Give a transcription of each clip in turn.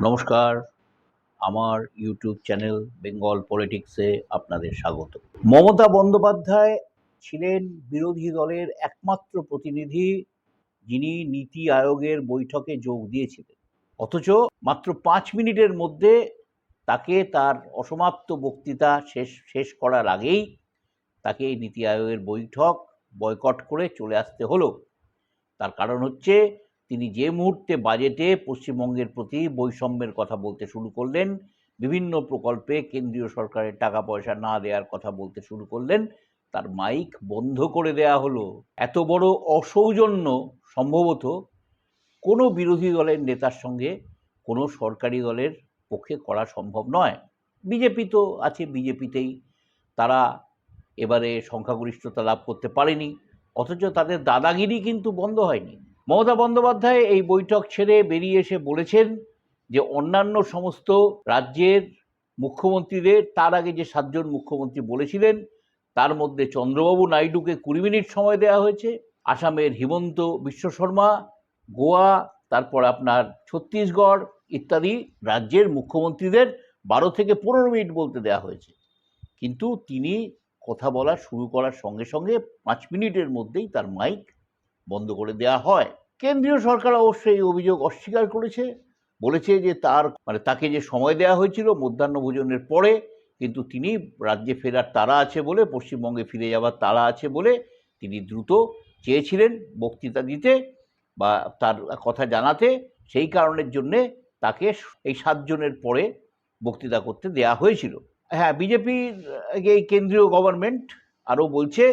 নমস্কার। আমার YouTube channel Bengal পলিটিক্সে আপনাদের স্বাগত। মমতা বন্দ্যোপাধ্যায় ছিলেন বিরোধী দলের একমাত্র প্রতিনিধি, যিনি নীতি আয়োগের বৈঠকে যোগ দিয়েছিলেন। অথচ মাত্র পাঁচ মিনিটের মধ্যে তাকে তার অসমাপ্ত বক্তৃতা শেষ শেষ করার আগেই তাকে নীতি আয়োগের বৈঠক বয়কট করে চলে আসতে হলো। তার কারণ হচ্ছে তিনি যে মুহূর্তে বাজেটে পশ্চিমবঙ্গের প্রতি বৈষম্যের কথা বলতে শুরু করলেন, বিভিন্ন প্রকল্পে কেন্দ্রীয় সরকারের টাকা পয়সা না দেওয়ার কথা বলতে শুরু করলেন, তার মাইক বন্ধ করে দেয়া হলো। এত বড় অসৌজন্য সম্ভবত কোনো বিরোধী দলের নেতার সঙ্গে কোনো সরকারি দলের পক্ষে করা সম্ভব নয়। বিজেপি তো আছে, বিজেপিতেই। তারা এবারে সংখ্যাগরিষ্ঠতা লাভ করতে পারেনি, অথচ তাদের দাদাগিরি কিন্তু বন্ধ হয়নি। মমতা বন্দ্যোপাধ্যায় এই বৈঠক ছেড়ে বেরিয়ে এসে বলেছেন যে অন্যান্য সমস্ত রাজ্যের মুখ্যমন্ত্রীদের, তার আগে যে সাতজন মুখ্যমন্ত্রী বলেছিলেন, তার মধ্যে চন্দ্রবাবু নাইডুকে কুড়ি মিনিট সময় দেওয়া হয়েছে। আসামের হিমন্ত বিশ্ব শর্মা, গোয়া, তারপর আপনার ছত্তিশগড় ইত্যাদি রাজ্যের মুখ্যমন্ত্রীদের বারো থেকে পনেরো মিনিট বলতে দেওয়া হয়েছে। কিন্তু তিনি কথা বলা শুরু করার সঙ্গে সঙ্গে পাঁচ মিনিটের মধ্যেই তার মাইক বন্ধ করে দেওয়া হয়। কেন্দ্রীয় সরকার অবশ্যই এই অভিযোগ অস্বীকার করেছে। বলেছে যে তার মানে তাকে যে সময় দেওয়া হয়েছিল মধ্যাহ্ন ভোজনের পরে, কিন্তু তিনি রাজ্যে ফেরার তারা আছে বলে, পশ্চিমবঙ্গে ফিরে যাওয়ার তারা আছে বলে তিনি দ্রুত চেয়েছিলেন বক্তৃতা দিতে বা তার কথা জানাতে। সেই কারণের জন্যে তাকে এই সাতজনের পরে বক্তৃতা করতে দেয়া হয়েছিল। হ্যাঁ বিজেপির এই কেন্দ্রীয় গভর্নমেন্ট আরও বলছে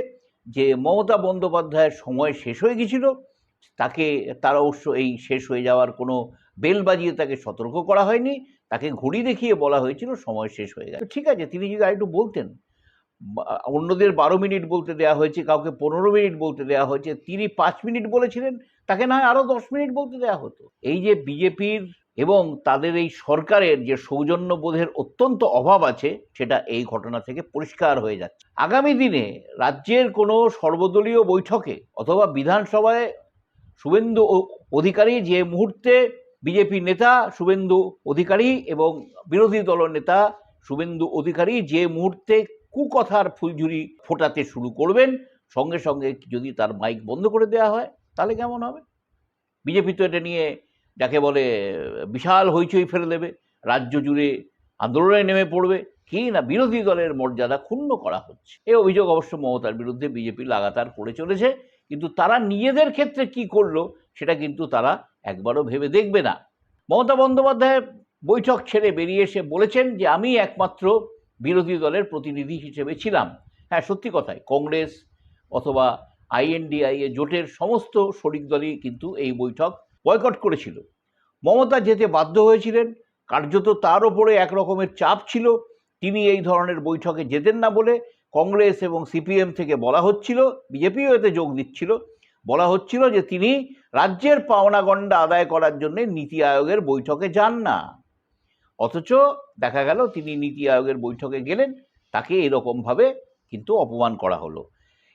যে মমতা বন্দ্যোপাধ্যায়ের সময় শেষ হয়ে গেছিল, তাকে, তার অবশ্য এই শেষ হয়ে যাওয়ার কোনো বেল বাজিয়ে তাকে সতর্ক করা হয়নি, তাকে ঘড়ি দেখিয়ে বলা হয়েছিল সময় শেষ হয়ে গেছে। ঠিক আছে, তিনি যদি আরেকটু বলতেন, অন্যদের বারো মিনিট বলতে দেওয়া হয়েছে, কাউকে পনেরো মিনিট বলতে দেওয়া হয়েছে, তিনি পাঁচ মিনিট বলেছিলেন, তাকে না হয় আরও দশ মিনিট বলতে দেওয়া হতো। এই যে বিজেপির এবং তাদের এই সরকারের যে সৌজন্যবোধের অত্যন্ত অভাব আছে, সেটা এই ঘটনা থেকে পরিষ্কার হয়ে যাচ্ছে। আগামী দিনে রাজ্যের কোনো সর্বদলীয় বৈঠকে অথবা বিধানসভায় শুভেন্দু অধিকারী যে মুহূর্তে বিজেপি নেতা শুভেন্দু অধিকারী এবং বিরোধী দলনেতা শুভেন্দু অধিকারী যে মুহূর্তে কুকথার ফুলঝুরি ফোটাতে শুরু করবেন, সঙ্গে সঙ্গে যদি তার মাইক বন্ধ করে দেওয়া হয়, তাহলে কেমন হবে? বিজেপি তো এটা নিয়ে যাকে বলে, বিশাল হইচই ফেলে দেবে, রাজ্য জুড়ে আন্দোলনে নেমে পড়বে, কি না বিরোধী দলের মর্যাদা ক্ষুণ্ণ করা হচ্ছে? এই অভিযোগ অবশ্য মমতার বিরুদ্ধে বিজেপি লাগাতার করে চলেছে, কিন্তু তারা নিজেদের ক্ষেত্রে কি করল, সেটা কিন্তু তারা একবারও ভেবে দেখবে না। মমতা বন্দ্যোপাধ্যায় বৈঠক ছেড়ে বেরিয়ে এসে বলেছেন যে, আমি একমাত্র বিরোধী দলের প্রতিনিধি হিসেবে ছিলাম। হ্যাঁ সত্যি কথাই, কংগ্রেস অথবা আইএনডিআই এ জোটের সমস্ত শরিক দলই কিন্তু এই বৈঠক বয়কট করেছিল। মমতা যেতে বাধ্য হয়েছিলেন, কার্যত তার ওপরে এক রকমের চাপ ছিল। তিনি এই ধরনের বৈঠকে যেতেন না বলে কংগ্রেস এবং সিপিএম থেকে বলা হচ্ছিল, বিজেপিও এতে যোগ দিচ্ছিল, বলা হচ্ছিল যে তিনি রাজ্যের পাওনা গণ্ডা আদায় করার জন্য নীতি আয়োগের বৈঠকে যান না। অথচ দেখা গেল তিনি নীতি আয়োগের বৈঠকে গেলেন, তাকে এরকমভাবে কিন্তু অপমান করা হলো।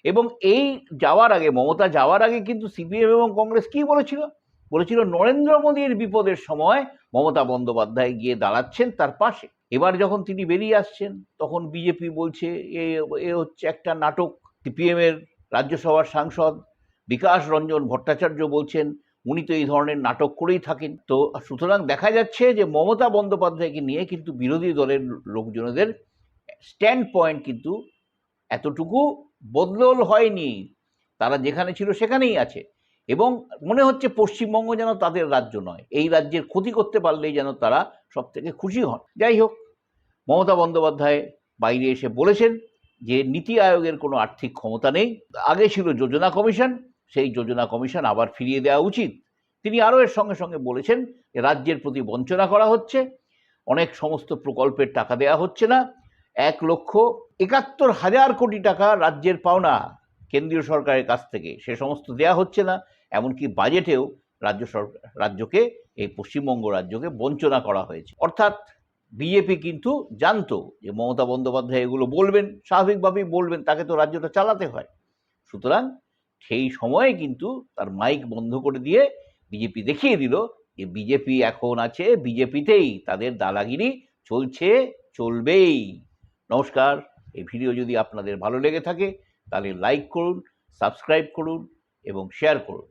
এবং এই যাওয়ার আগে, মমতা যাওয়ার আগে কিন্তু সিপিএম এবং কংগ্রেস কি বলেছিল? বলেছিল, নরেন্দ্র মোদীর বিপদের সময় মমতা বন্দ্যোপাধ্যায় গিয়ে দাঁড়াচ্ছেন তার পাশে। এবার যখন তিনি বেরিয়ে আসছেন, তখন বিজেপি বলছে, এ এ হচ্ছে একটা নাটক। সিপিএম এর রাজ্যসভার সাংসদ বিকাশ রঞ্জন ভট্টাচার্য বলছেন, উনি তো এই ধরনের নাটক করেই থাকেন। তো সুতরাং দেখা যাচ্ছে যে মমতা বন্দ্যোপাধ্যায়কে নিয়ে কিন্তু বিরোধী দলের লোকজনদের স্ট্যান্ড পয়েন্ট কিন্তু এতটুকু বদল হয়নি। তারা যেখানে ছিল সেখানেই আছে। এবং মনে হচ্ছে পশ্চিমবঙ্গ যেন তাদের রাজ্য নয়। এই রাজ্যের ক্ষতি করতে পারলেই যেন তারা সব থেকে খুশি হন। যাই হোক, মমতা বন্দ্যোপাধ্যায় বাইরে এসে বলেছেন যে নীতি আয়োগের কোনো আর্থিক ক্ষমতা নেই। আগে ছিল যোজনা কমিশন, সেই যোজনা কমিশন আবার ফিরিয়ে দেওয়া উচিত। তিনি আরও এর সঙ্গে সঙ্গে বলেছেন যে রাজ্যের প্রতি বঞ্চনা করা হচ্ছে, অনেক সমস্ত প্রকল্পের টাকা দেওয়া হচ্ছে না। এক লক্ষ একাত্তর হাজার কোটি টাকা রাজ্যের পাওনা কেন্দ্রীয় সরকারের কাছ থেকে, সে সমস্ত দেওয়া হচ্ছে না। এমনকি বাজেটেও রাজ্য সরকার রাজ্যকে, এই পশ্চিমবঙ্গ রাজ্যকে বঞ্চনা করা হয়েছে। অর্থাৎ বিজেপি কিন্তু জানতো যে মমতা বন্দ্যোপাধ্যায় এগুলো বলবেন, স্বাভাবিকভাবেই বলবেন, তাকে তো রাজ্যটা চালাতে হয়। সুতরাং সেই সময়ে কিন্তু তার মাইক বন্ধ করে দিয়ে বিজেপি দেখিয়ে দিল যে বিজেপি এখন আছে, বিজেপিতেই তাদের দাদাগিরি চলছে, চলবেই। নমস্কার, এই ভিডিও যদি আপনাদের ভালো লেগে থাকে, তাহলে লাইক করুন, সাবস্ক্রাইব করুন এবং শেয়ার করুন।